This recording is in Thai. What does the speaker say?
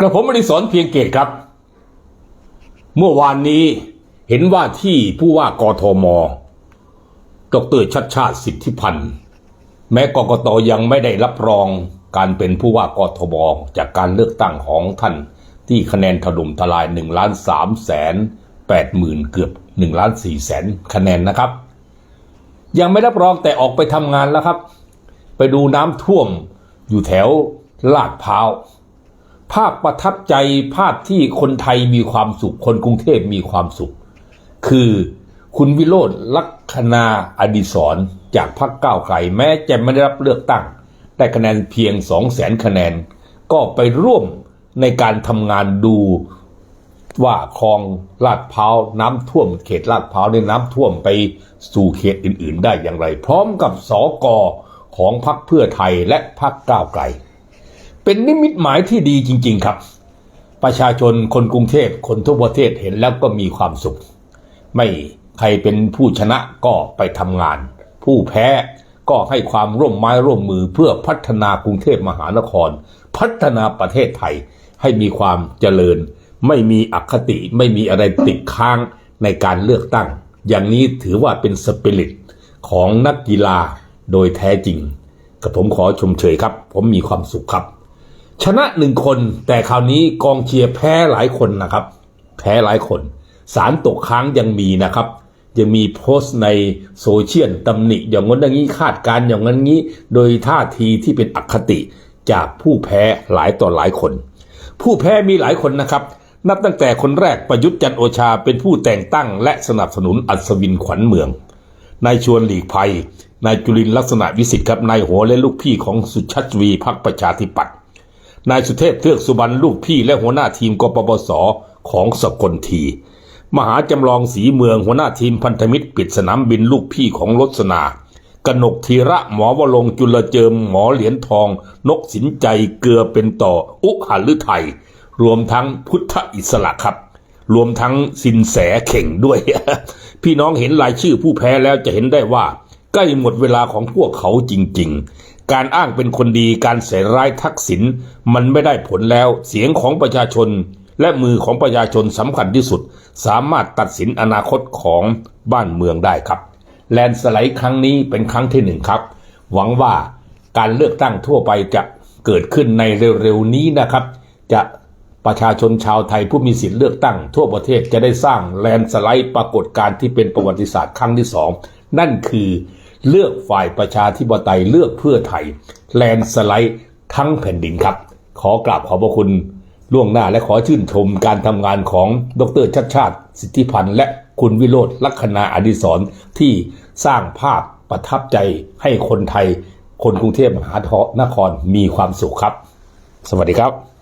กระผมอดิศรเพียงเกตครับ เมื่อวานนี้เห็นว่าที่ผู้ว่ากทม ดรชัดชาติสิทธิพันธ์แม้กกตยังไม่ได้รับรองการเป็นผู้ว่ากทมจากการเลือกตั้งของท่าน ที่คะแนนถล่มทลาย1ล้าน3แสน8หมื่นเกือบ1ล้าน4แสนคะแนนนะครับ ยังไม่รับรองแต่ออกไปทำงานแล้วครับ ไปดูน้ำท่วมอยู่แถวลาดพร้าว ภาพประทับใจภาพที่คนไทยมีความสุข คนกรุงเทพมีความสุข คือคุณวิโรธลักษณาอดิศรจากพรรคก้าวไกลแม้จะไม่ได้รับเลือกตั้ง ได้คะแนนเพียงสองแสนคะแนน ก็ไปร่วมในการทำงานดูว่าคลองลาดพร้าวน้ำท่วมเขตลาดพร้าวเนี่ยน้ำท่วมไปสู่เขตอื่น ๆ ได้อย่างไร พร้อมกับสอกอของพรรคเพื่อไทยและพรรคก้าวไกล เป็นนิมิตหมายที่ดีจริง ๆ ครับ ประชาชนคนกรุงเทพคนทั่วประเทศเห็นแล้วก็มีความสุข ไม่ใครเป็นผู้ชนะก็ไปทำงาน ผู้แพ้ก็ให้ความร่วมไม้ร่วมมือเพื่อพัฒนากรุงเทพมหานคร พัฒนาประเทศไทยให้มีความเจริญ ไม่มีอคติไม่มีอะไรติดค้างในการเลือกตั้ง อย่างนี้ถือว่าเป็นสปิริตของนักกีฬาโดยแท้จริงกับผมขอชมเชยครับ ผมมีความสุขครับ ชนะหนึ่งคนแต่คราวนี้กองเชียร์แพ้หลายคนนะครับ แพ้หลายคน สารตกค้างยังมีนะครับ ยังมีโพสต์ในโซเชียลตำหนิ อย่างนั้นอย่างนี้คาดการอย่างนั้นนี้ โดยท่าทีที่เป็นอคติจากผู้แพ้หลายต่อหลายคน ผู้แพ้มีหลายคนนะครับ นับตั้งแต่คนแรกประยุทธ์จันโอชาเป็นผู้แต่งตั้ง และสนับสนุนอัศวินขวัญเมืองนายชวนหลีกภัยนายจุลินลักษณะวิสิทธิ์ครับนายหัวและลูกพี่ของสุชัชวีพักประชาธิปัตย์ นายสุเทพเทือกสุบรรณลูกพี่และหัวหน้าทีมกปปสของสกลที มหาจำลองสีเมืองหัวหน้าทีมพันธมิตรปิดสนามบินลูกพี่ของรสนากนกธีระหมอวรงจุลเจิมหมอเหรียญทอง นกสินใจเกลือเป็นต่ออุหฤทัยรวมทั้งพุทธอิสระครับ รวมทั้งสินแสเข่งด้วย พี่น้องเห็นรายชื่อผู้แพ้แล้วจะเห็นได้ว่า ใกล้หมดเวลาของพวกเขาจริง การอ้างเป็นคนดีการใส่ร้ายทักษิณมันไม่ได้ผลแล้วเสียงของประชาชน และมือของประชาชนสำคัญที่สุด สามารถตัดสินอนาคตของบ้านเมืองได้ครับ แลนสไลด์ครั้งนี้เป็นครั้งที่หนึ่งครับ หวังว่าการเลือกตั้งทั่วไปจะเกิดขึ้นในเร็วๆนี้นะครับ จะประชาชนชาวไทยผู้มีสิทธิ์เลือกตั้ง ทั่วประเทศจะได้สร้างแลนสไลด์ปรากฏการณ์ที่เป็นประวัติศาสตร์ครั้งที่สองนั่นคือ เลือกฝ่ายประชาธิปไตยเลือกเพื่อไทย แลนด์สไลด์ทั้งแผ่นดินครับ ขอกราบขอบพระคุณล่วงหน้าและขอชื่นชมการทำงานของดรชัดชาติ สิทธิพันธ์และคุณวิโรธลัคนาอดิศรที่สร้างภาพประทับใจให้คนไทย คนกรุงเทพมหานครมีความสุขครับ สวัสดีครับ